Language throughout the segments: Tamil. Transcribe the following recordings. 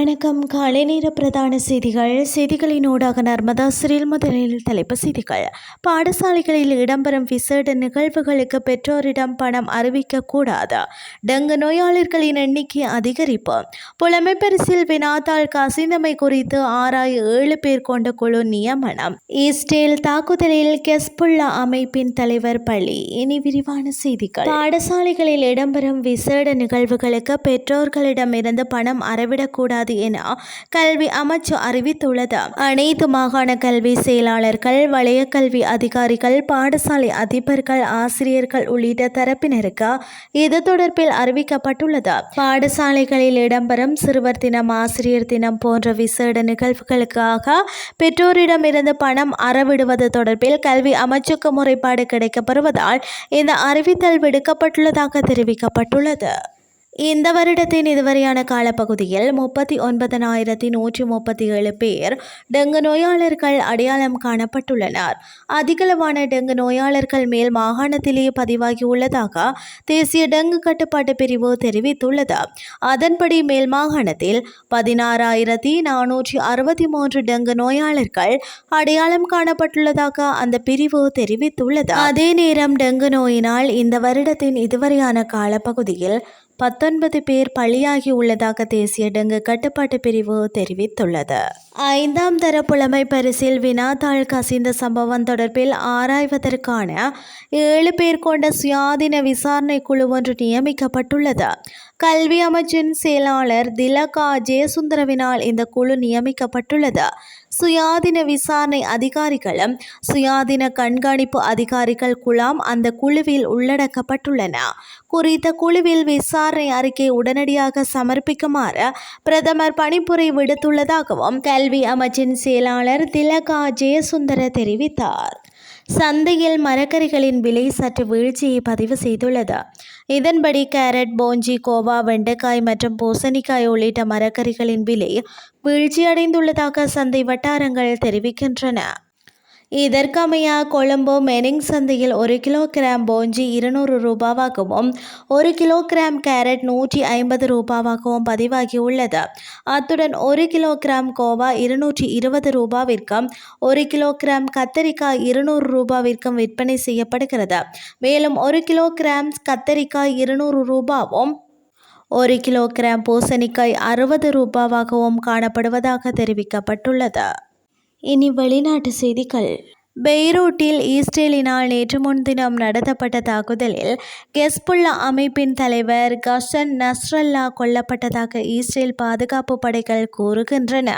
வணக்கம். காலை நேர பிரதான செய்திகள். செய்திகளினூடாக நர்மதா சிறில் முதலில் தலைப்பு செய்திகள். பாடசாலைகளில் இடம்பெறும் விசேட நிகழ்வுகளுக்கு பெற்றோரிடம் பணம் அறிவிக்க கூடாது டெங்கு நோயாளர்களின் எண்ணிக்கை அதிகரிப்பு. புலமை பரிசில் வினாத்தாள் கசிந்தமை குறித்து ஆறாய் ஏழு பேர் கொண்ட குழு நியமனம். ஈஸ்டேல் தாக்குதலில் கெஸ்புல்லா அமைப்பின் தலைவர் பள்ளி இனி விரிவான செய்திகள். பாடசாலைகளில் இடம்பெறும் விசேட நிகழ்வுகளுக்கு பெற்றோர்களிடமிருந்து பணம் அறவிடக்கூடாது என கல்வி அமைச்சு அறிவித்துள்ளது. அனைத்து மாகாண கல்வி செயலாளர்கள் வலய கல்வி அதிகாரிகள் பாடசாலை அதிபர்கள் ஆசிரியர்கள் உள்ளிட்ட தரப்பினருக்கு இது தொடர்பில் அறிவிக்கப்பட்டுள்ளது. பாடசாலைகளில் இடம்பெறும் சிறுவர் தினம் ஆசிரியர் தினம் போன்ற விசேட நிகழ்வுகளுக்காக பெற்றோரிடமிருந்து பணம் அறவிடுவது தொடர்பில் கல்வி அமைச்சுக்கு முறைப்பாடு கிடைக்கப்பெறுவதால் இந்த அறிவித்தல் விடுக்கப்பட்டுள்ளதாக தெரிவிக்கப்பட்டுள்ளது. இந்த வருடத்தின் இதுவரையான காலப்பகுதியில் முப்பத்தி ஒன்பதனாயிரத்தி நூற்றி முப்பத்தி ஏழு பேர் டெங்கு நோயாளர்கள் அடையாளம் காணப்பட்டுள்ளனர். அதிகளவான டெங்கு நோயாளர்கள் மேல் மாகாணத்திலேயே பதிவாகியுள்ளதாக தேசிய டெங்கு கட்டுப்பாட்டு பிரிவு தெரிவித்துள்ளது. அதன்படி மேல் மாகாணத்தில் பதினாறாயிரத்தி நானூற்றி அறுபத்தி மூன்று டெங்கு நோயாளர்கள் அடையாளம் காணப்பட்டுள்ளதாக அந்த பிரிவு தெரிவித்துள்ளது. அதே நேரம் டெங்கு நோயினால் இந்த வருடத்தின் இதுவரையான காலப்பகுதியில் பத்தொன்பது பேர் பலியாகி உள்ளதாக தேசிய டெங்கு கட்டுப்பாட்டு பிரிவு தெரிவித்துள்ளது. ஐந்தாம் தர புலமை பரிசில் வினாத்தாள் கசிந்த சம்பவம் தொடர்பில் ஆராய்வதற்கான ஏழு பேர் கொண்ட சுயாதீன விசாரணை குழு ஒன்று நியமிக்கப்பட்டுள்ளது. கல்வி அமைச்சின் செயலாளர் திலகா ஜெயசுந்தரவினால் இந்த குழு நியமிக்கப்பட்டுள்ளது. சுயாதீன விசாரணை அதிகாரிகளும் சுயாதீன கண்காணிப்பு அதிகாரிகள் குழாம் அந்த குழுவில் உள்ளடக்கப்பட்டுள்ளன. குறித்த குழுவில் விசாரணை அறிக்கை உடனடியாக சமர்ப்பிக்குமாறு பிரதமர் பணிப்புரை விடுத்துள்ளதாகவும் கல்வி அமைச்சின் செயலாளர் திலகா ஜெயசுந்தர தெரிவித்தார். சந்தையில் மரக்கறிகளின் விலை சற்று வீழ்ச்சியை பதிவு செய்துள்ளது. இதன்படி கேரட் போஞ்சி கோவா வெண்டைக்காய் மற்றும் பூசணிக்காய் உள்ளிட்ட மரக்கறிகளின் விலை வீழ்ச்சியடைந்துள்ளதாக சந்தை வட்டாரங்கள் தெரிவிக்கின்றன. இதற்கமைய கொழும்பு மெனிங் சந்தையில் ஒரு கிலோகிராம் போஞ்சி இருநூறு ரூபாவாகவும் ஒரு கிலோகிராம் கேரட் நூற்றி ஐம்பது ரூபாவாகவும் பதிவாகியுள்ளது அத்துடன் ஒரு கிலோகிராம் கோவா இருநூற்றி இருபது ரூபாவிற்கும் ஒரு கிலோகிராம் கத்தரிக்காய் இருநூறு ரூபாவிற்கும் விற்பனை செய்யப்படுகிறது. மேலும் ஒரு கிலோகிராம் கத்தரிக்காய் இருநூறு ரூபாவும் ஒரு கிலோகிராம் பூசணிக்காய் அறுபது ரூபாவாகவும் காணப்படுவதாக தெரிவிக்கப்பட்டுள்ளது. இனி வெளிநாட்டு செய்திகள். பெய்ரூட்டில் ஈஸ்ரேலினால் நேற்று முன்தினம் நடத்தப்பட்ட தாக்குதலில் கெஸ்புல்லா அமைப்பின் தலைவர் கஷன் நஸ்ரல்லா கொல்லப்பட்டதாக இஸ்ரேல் பாதுகாப்பு படைகள் கூறுகின்றன.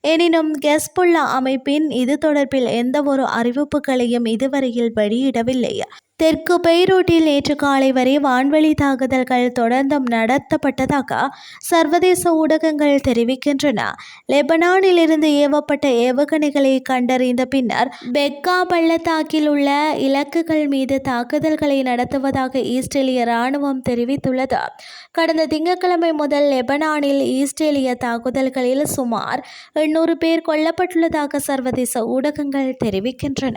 எனினும் கெஸ்புல்லா அமைப்பின் இது தொடர்பில் எந்தவொரு அறிவிப்புகளையும் இதுவரையில் வெளியிடவில்லை. தெற்கு பெய்ரூட்டில் நேற்று காலை வரை வான்வெளி தாக்குதல்கள் தொடர்ந்தும் நடத்தப்பட்டதாக சர்வதேச ஊடகங்கள் தெரிவிக்கின்றன. லெபனானிலிருந்து ஏவப்பட்ட ஏவுகணைகளை கண்டறிந்த பின்னர் பெக்கா பள்ளத்தாக்கில் உள்ள இலக்குகள் மீது தாக்குதல்களை நடத்துவதாக ஈஸ்ரேலிய ராணுவம் தெரிவித்துள்ளது. கடந்த திங்கட்கிழமை முதல் லெபனானில் ஈஸ்ரேலிய தாக்குதல்களில் சுமார் எண்ணூறு பேர் கொல்லப்பட்டுள்ளதாக சர்வதேச ஊடகங்கள் தெரிவிக்கின்றன.